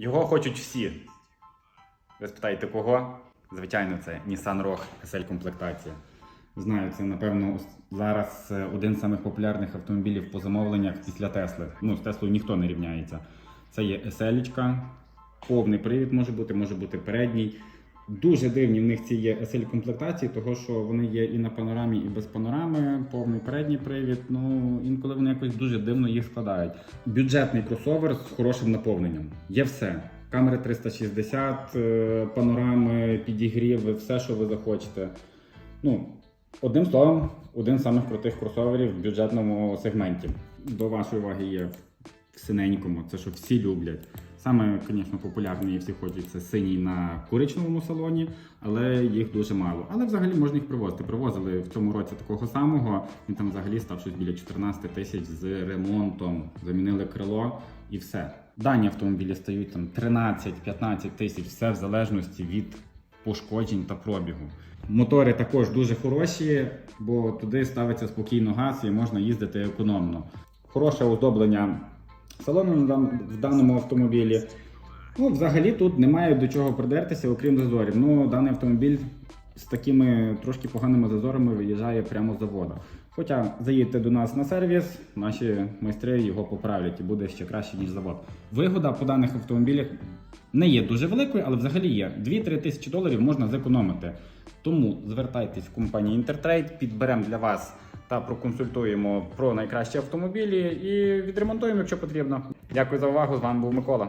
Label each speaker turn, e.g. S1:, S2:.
S1: Його хочуть всі. Ви спитаєте, кого? Звичайно, це Nissan Rogue SL комплектація. Знаю, це напевно зараз е, один з самих популярних автомобілів по замовленнях після Тесли. Ну, з Теслою ніхто не рівняється. Це є SL, повний привід може бути, може бути передній. Дуже дивні в них ці є SL комплектації, того що вони є і на панорамі, і без панорами, повний передній привід. Ну інколи вони якось дуже дивно їх складають. Бюджетний кросовер з хорошим наповненням. Є все. Камери 360, е, панорами, підігріви, все, що ви захочете. Ну, одним словом, один з самих крутих кросоверів в бюджетному сегменті. До вашої уваги є в синенькому, це що всі люблять. Саме, звісно, популярний і всі хочуть це синій на коричневому салоні, але їх дуже мало. Але взагалі можна їх привозити. Привозили в цьому році такого самого. Він там взагалі став щось біля 14 тисяч з ремонтом. Замінили крило і все. Дані автомобілі стають там 13-15 тисяч, все в залежності від пошкоджень та пробігу. Мотори також дуже хороші, бо туди ставиться спокійно газ і можна їздити економно. Хороше оздоблення салону в даному автомобілі. Ну, взагалі тут немає до чого придертися, окрім зазорів. Ну, даний автомобіль з такими трошки поганими зазорами виїжджає прямо з заводу. Хоча заїдьте до нас на сервіс, наші майстри його поправлять і буде ще краще, ніж завод. Вигода по даних автомобілях не є дуже великою, але взагалі є. 2-3 тисячі доларів можна зекономити. Тому звертайтесь в компанію Інтертрейд, підберемо для вас та проконсультуємо про найкращі автомобілі і відремонтуємо, якщо потрібно. Дякую за увагу. З вами був Микола.